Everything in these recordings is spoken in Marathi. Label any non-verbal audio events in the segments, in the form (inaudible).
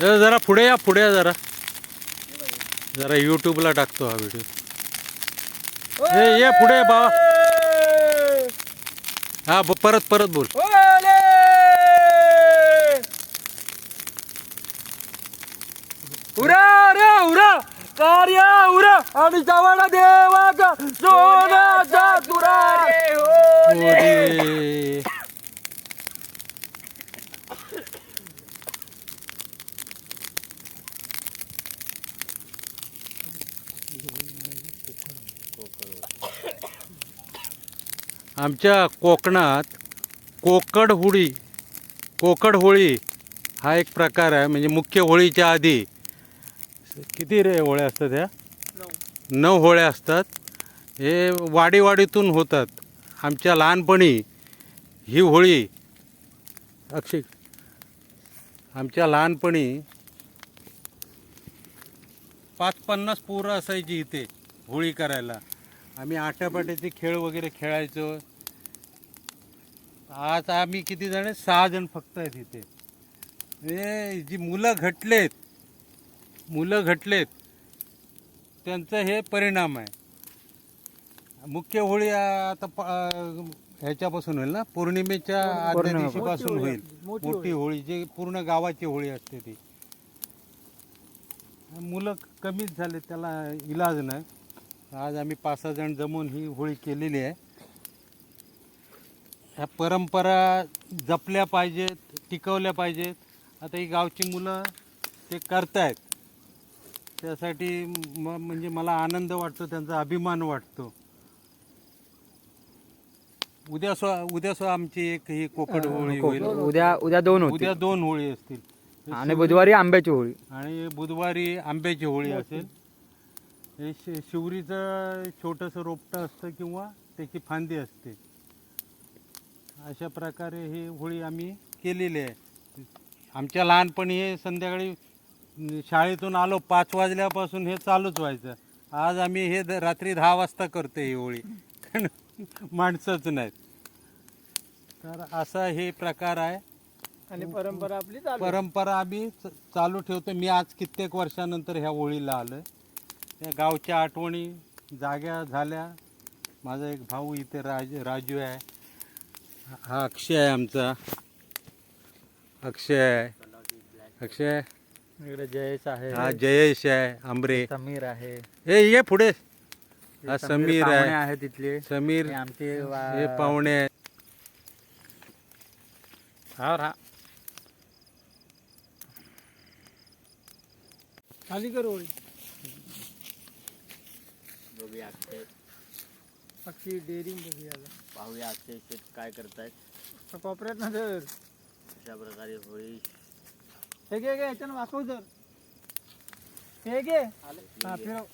जरा पुढे या पुढे या जरा. जरा युट्यूबला टाकतो हा व्हिडिओ ए ये पुढे बाबा. हा ब- परत परत बोल. उरा रे उरा. कार्य उरा. आणि जवळ देवाचा सोनाचा तुरा ओरे. आमच्या कोकणात कोकड होळी कोकड होळी हा एक प्रकार आहे. म्हणजे मुख्य होळीच्या आधी किती रे होळ्या असतात ह्या? नऊ होळ्या असतात. हे वाडीवाडीतून होतात. आमच्या लहानपणी ही होळी अक्षय आमच्या लहानपणी पाच पन्नास पोरं असायची इथे. होळी करायला. आम्ही आट्यापाट्याचे खेळ वगैरे खेळायचो. आज आम्ही किती जण? सहा जण फक्त आहेत इथे. हे जी मुलं घटलेत मुलं घटलेत त्यांचं हे परिणाम आहे. मुख्य होळी आता ह्याच्यापासून होईल ना? पौर्णिमेच्या आदल्या दिवशीपासून होईल. मोठी होळी जी पूर्ण गावाची होळी असते ती. मुलं कमीच झाले त्याला इलाज नाही. आज आम्ही पाच सहा जण जमून ही होळी केलेली आहे. ह्या परंपरा जपल्या पाहिजेत टिकवल्या पाहिजेत. आता ही गावची मुलं ते करतायत. त्यासाठी म म्हणजे मला आनंद वाटतो त्यांचा अभिमान वाटतो. उद्या स्व उद्या स्व आमची एक ही कोकड होळी होईल. उद्या उद्या दोन उद्या दोन होळी असतील. आणि बुधवारी आंब्याची होळी. आणि बुधवारी आंब्याची होळी. असेल. हे शि शिवरीचं छोटंसं रोपटं असतं किंवा त्याची फांदी असते. अशा प्रकारे ही होळी आम्ही केलेली आहे. आमच्या लहानपणी हे संध्याकाळी शाळेतून आलो पाच वाजल्यापासून हे चालूच व्हायचं. आज आम्ही हे द- रात्री दहा वाजता करतो ही होळी. कारण (laughs) माणसंच नाहीत. तर असा हे प्रकार आहे. आणि परंपरा आपली. परंपरा आम्ही चालू ठेवतो मी आज कित्येक वर्षानंतर ह्या होळीला आलोय. त्या गावच्या आठवणी जाग्या झाल्या. माझा एक भाऊ इथे राज राजू आहे. हा अक्षय आहे आमचा. अक्षय आहे. अक्षय इकडे जयेश आहे. हा जयेश आहे आंबरे. समीर आहे. हे ये पुढे. हा समीर आहे. आहे तिथले समीर आमचे हे पाहुणे आहे हा हा. खाली कर बघूया अक्षय डेअरिंग बघूया. पाहूया अक्षय काय करतायत. कोपऱ्यात ना धर. अशा प्रकारे होळी. हे घे घे वाकव धर. हे घे. हा फिरव.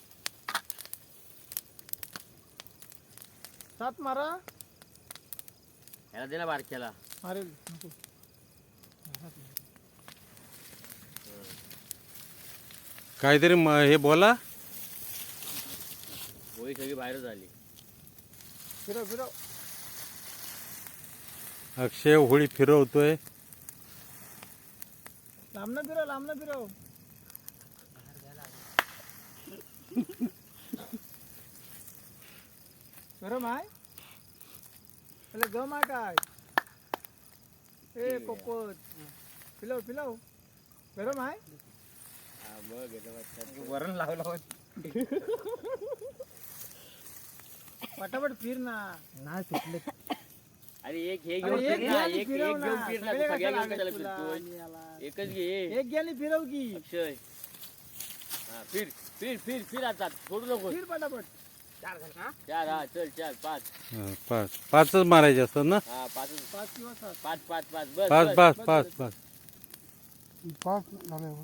सात मारा. ह्याला दे ना बारक्याला. मारेल नको. काहीतरी म- हे बोला. सगळी बाहेर झाली. फिरव फिरव. अक्षय होळी फिरवतोय. लांबनं फिरव लांबनं फिरव. गरम आहे त्याला गम आहे काय? ए पोपट. फिलव फिलव गरम आहे हा बघ वाटतं. वरण लावलं पटापट फिर ना. नाही सुटले अरे एक हे अरे घेऊन एक फिर ना आणि एक एक फिरव घेऊन ना. फिर ना सगळे सगळ्या कशाला घेऊन कशाला लागत तुला फिरतोय आणि याला? एकच घे. एक आणि फिरव की. अक्षय. हा फिर फिर फिर फिर आता. सोडू नको. फिर पटापट. चार हा चल चार पाच. हा, पाच. पाचच मारायचे असतात ना? हा पाच पाच किंवा सात. पाच पाच पाच. बस पाच बस. पाच पाच पाच. पाच झाले.